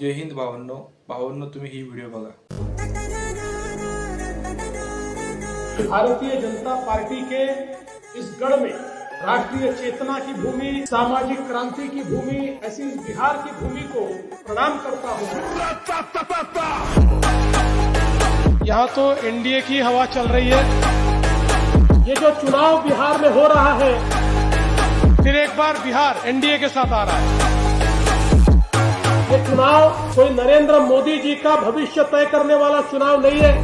जय हिंद भावांनो भावांनो तुम्ही ही व्हिडिओ बघा. भारतीय जनता पार्टी के इस गढ़ में राष्ट्रीय चेतना की भूमि सामाजिक क्रांति की भूमि ऐसी बिहार की भूमि को प्रणाम करता हूँ। यहाँ तो एनडीए की हवा चल रही है। ये जो चुनाव बिहार में हो रहा है फिर एक बार बिहार एनडीए के साथ आ रहा है। चुनाव कोई नरेंद्र मोदी जी का भविष्य तय करने वाला चुनाव नहीं है।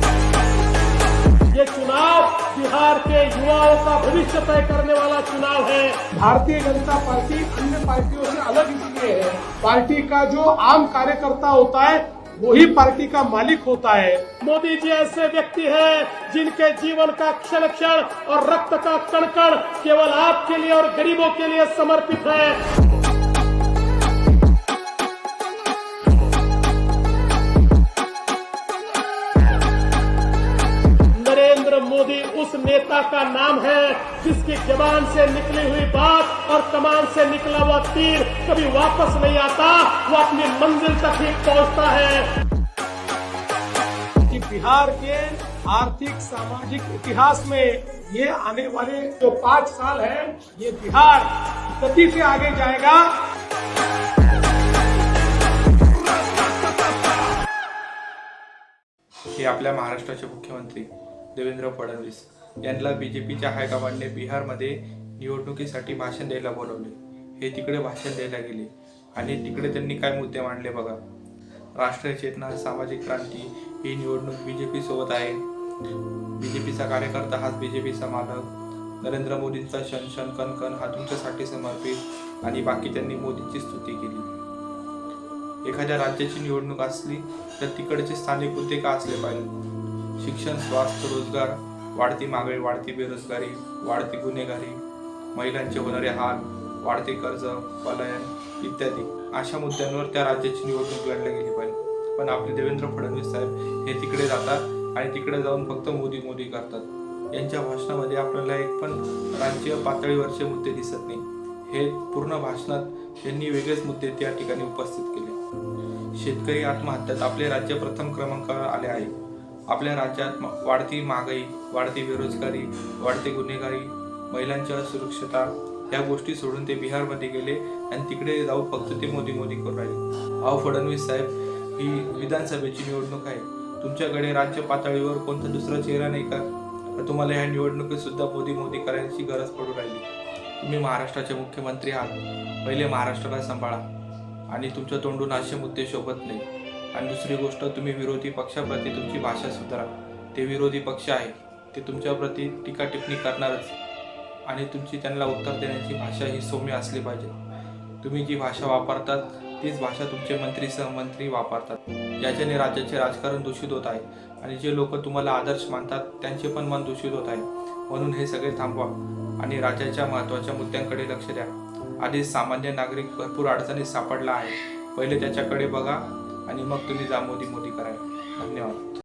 ये चुनाव बिहार के युवाओं का भविष्य तय करने वाला चुनाव है। भारतीय जनता पार्टी अन्य पार्टियों से अलग इसलिए है। पार्टी का जो आम कार्यकर्ता होता है वही पार्टी का मालिक होता है। मोदी जी ऐसे व्यक्ति हैं जिनके जीवन का क्षण क्षण और रक्त का कण कण केवल आपके लिए और गरीबों के लिए समर्पित है। उस नेता का नाम है जिसकी जबान से निकली हुई बात और कमान से निकला हुआ तीर कभी वापस नहीं आता वो अपनी मंजिल तक ही पहुँचता है। कि बिहार के आर्थिक सामाजिक इतिहास में ये आने वाले जो पाँच साल है ये बिहार गति से आगे जाएगा। हे आपल्या महाराष्ट्राचे मुख्यमंत्री देवेंद्र फडणवीस यांना बीजेपीच्या हायकमांडने बिहारमध्ये निवडणुकीसाठी भाषण द्यायला बोलवले. हे तिकडे भाषण द्यायला गेले. आणि तिकडे त्यांनी काय मुद्दे मांडले बघा. राष्ट्रीय चेतना सामाजिक क्रांती ही निवडणूक बी जे पीसोबत आहे. पीचा कार्यकर्ता हाच पीचा मालक नरेंद्र मोदींचा शन शन कण कण हा तुमच्यासाठी समर्पित आणि बाकी त्यांनी मोदींची स्तुती केली. एखाद्या राज्याची निवडणूक असली तर तिकडचे स्थानिक मुद्दे का असले पाहिजे. शिक्षण स्वास्थ्य रोजगार वाढती मागणी वाढती बेरोजगारी वाढती गुन्हेगारी महिलांचे होणारे हाल वाढते कर्ज पलायन इत्यादी. अशा मुद्द्यांवर त्या राज्याची निवडणूक लढल्या गेली पाहिजे. पण आपले देवेंद्र फडणवीस साहेब हे तिकडे जातात आणि तिकडे जाऊन फक्त मोदी मोदी करतात. यांच्या भाषणामध्ये आपल्याला एक पण राज्य पातळीवरचे मुद्दे दिसत नाही. हे पूर्ण भाषणात त्यांनी वेगळेच मुद्दे त्या ठिकाणी उपस्थित केले. शेतकरी आत्महत्यात आपले राज्य प्रथम क्रमांकावर आले आहे. आपल्या राज्यात वाढती महागाई वाढती बेरोजगारी वाढते गुन्हेगारी महिलांची असुरक्षता या गोष्टी सोडून ते बिहारमध्ये गेले आणि तिकडे जाऊन फक्त ते मोदी मोदी करून राहिले. अहो फडणवीस साहेब ही विधानसभेची निवडणूक आहे. तुमच्याकडे राज्य पातळीवर कोणता दुसरा चेहरा नाही का? तुम्हाला ह्या निवडणुकीत सुद्धा मोदी मोदी करायची गरज पडू राहिली. तुम्ही महाराष्ट्राचे मुख्यमंत्री आहात. पहिले महाराष्ट्राला सांभाळा. आणि तुमच्या तोंडून असे मुद्दे शोभत नाही आणि दुसरी गोष्ट तुम्ही विरोधी पक्षाप्रती तुमची भाषा सुधारा. ते विरोधी पक्ष आहे ते तुमच्याप्रती टीका टिप्पणी करणारच. आणि तुमची त्यांना उत्तर देण्याची भाषा ही सौम्य असली पाहिजे. तुम्ही जी भाषा वापरतात तीच भाषा तुमचे मंत्री सहमंत्री वापरतात. याच्याने राज्याचे राजकारण दूषित होत आहे आणि जे लोक तुम्हाला आदर्श मानतात त्यांचे पण मन दूषित होत आहे. म्हणून हे सगळे थांबवा आणि राज्याच्या महत्त्वाच्या मुद्द्यांकडे लक्ष द्या. आधीच सामान्य नागरिक भरपूर अडचणीत सापडला आहे. पहिले त्याच्याकडे बघा आणि मग तुम्ही जा मोदी मोदी करा धन्यवाद.